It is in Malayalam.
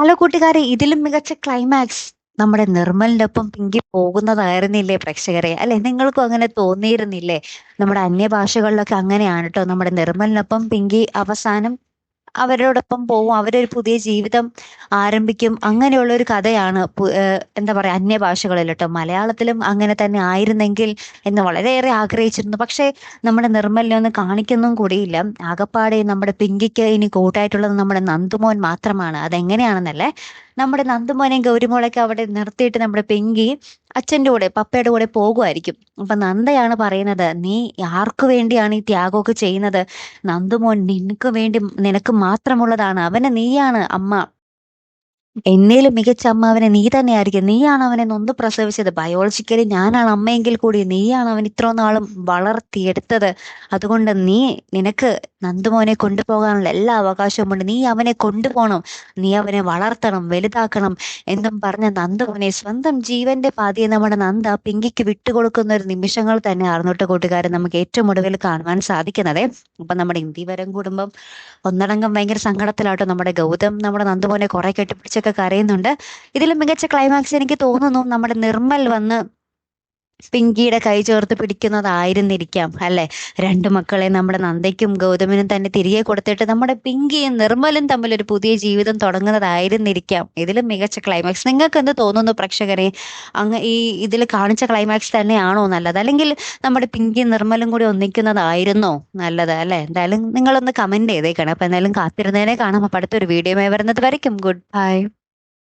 ഹലോ കൂട്ടുകാരെ ഇതിലും മികച്ച ക്ലൈമാക്സ് നമ്മുടെ നിർമ്മലിന്റെ ഒപ്പം പിങ്കി പോകുന്നതായിരുന്നില്ലേ പ്രേക്ഷകരെ? അല്ലെ? നിങ്ങൾക്കും അങ്ങനെ തോന്നിയിരുന്നില്ലേ? നമ്മുടെ അന്യഭാഷകളിലൊക്കെ അങ്ങനെയാണ് കേട്ടോ നമ്മുടെ നിർമ്മലിനൊപ്പം പിങ്കി അവസാനം അവരോടൊപ്പം പോവും. അവരൊരു പുതിയ ജീവിതം ആരംഭിക്കും. അങ്ങനെയുള്ള ഒരു കഥയാണ് എന്താ പറയാ അന്യഭാഷകളിൽ കേട്ടോ മലയാളത്തിലും അങ്ങനെ തന്നെ ആയിരുന്നെങ്കിൽ എന്ന് വളരെയേറെ ആഗ്രഹിച്ചിരുന്നു. പക്ഷേ നമ്മുടെ നിർമ്മല്യം ഒന്നും കാണിക്കൊന്നും കൂടിയില്ല. ആകപ്പാടെ നമ്മുടെ പിങ്കിക്ക് ഇനി കൂട്ടായിട്ടുള്ളത് നമ്മുടെ നന്ദുമോൻ മാത്രമാണ്. അതെങ്ങനെയാണെന്നല്ലേ? നമ്മുടെ നന്ദുമോനെയും ഗൗരിമോളൊക്കെ അവിടെ നിർത്തിയിട്ട് നമ്മുടെ പെങ്കി അച്ഛന്റെ കൂടെ പപ്പയുടെ കൂടെ പോകുമായിരിക്കും. അപ്പൊ നന്ദയാണ് പറയുന്നത് നീ ആർക്കു വേണ്ടിയാണ് ഈ ത്യാഗമൊക്കെ ചെയ്യുന്നത്? നന്ദുമോൻ നിനക്ക് വേണ്ടി നിനക്ക് മാത്രമുള്ളതാണ്. അവനെ നീയാണ് അമ്മ. എന്നേലും മികച്ച അമ്മ അവനെ നീ തന്നെയായിരിക്കും നീയാണ് അവനെ നൊന്ന് പ്രസവിച്ചത്. ബയോളജിക്കലി ഞാനാണ് അമ്മയെങ്കിൽ കൂടി നീയാണ് അവൻ ഇത്ര നാളും വളർത്തിയെടുത്തത്. അതുകൊണ്ട് നീ നിനക്ക് നന്ദുമോനെ കൊണ്ടുപോകാനുള്ള എല്ലാ അവകാശവും ഉണ്ട്. നീ അവനെ കൊണ്ടുപോകണം. നീ അവനെ വളർത്തണം വലുതാക്കണം എന്നും പറഞ്ഞ നന്ദുമോനെ സ്വന്തം ജീവന്റെ പാതിയെ നമ്മുടെ നന്ദ പിങ്കിക്ക് വിട്ടുകൊടുക്കുന്ന ഒരു നിമിഷങ്ങൾ തന്നെ ആർന്നോട്ട് കൂട്ടുകാരൻ നമുക്ക് ഏറ്റവും ഒടുവിൽ കാണുവാൻ സാധിക്കുന്നത്. അപ്പൊ നമ്മുടെ ഇന്ത്യവരം കുടുംബം ഒന്നടങ്കം ഭയങ്കര സങ്കടത്തിലാട്ടോ. നമ്മുടെ ഗൗതം നമ്മുടെ നന്ദുമോനെ കുറെ കെട്ടിപ്പിടിച്ചൊക്കെ കരയുന്നുണ്ട്. ഇതിൽ മികച്ച ക്ലൈമാക്സ് എനിക്ക് തോന്നുന്നു നമ്മുടെ നിർമ്മൽ വന്ന് പിങ്കിയുടെ കൈ ചേർത്ത് പിടിക്കുന്നതായിരുന്നിരിക്കാം അല്ലെ? രണ്ട് മക്കളെ നമ്മുടെ നന്ദയ്ക്കും ഗൗതമിനും തന്നെ തിരികെ കൊടുത്തിട്ട് നമ്മുടെ പിങ്കിയും നിർമ്മലും തമ്മിൽ ഒരു പുതിയ ജീവിതം തുടങ്ങുന്നതായിരുന്നിരിക്കാം. ഇതിലും മികച്ച ക്ലൈമാക്സ് നിങ്ങൾക്ക് എന്ത് തോന്നുന്നു പ്രേക്ഷകരെ? അങ്ങ് ഈ ഇതിൽ കാണിച്ച ക്ലൈമാക്സ് തന്നെയാണോ നല്ലത്? അല്ലെങ്കിൽ നമ്മുടെ പിങ്കിയും നിർമ്മലും കൂടി ഒന്നിക്കുന്നതായിരുന്നോ നല്ലത് അല്ലെ? എന്തായാലും നിങ്ങളൊന്ന് കമന്റ് ചെയ്തേക്കണം. അപ്പൊ എന്തായാലും കാത്തിരുന്നതിനെ കാണാം. അപ്പൊ അടുത്തൊരു വീഡിയോ വരുന്നത് വരയ്ക്കും. Good bye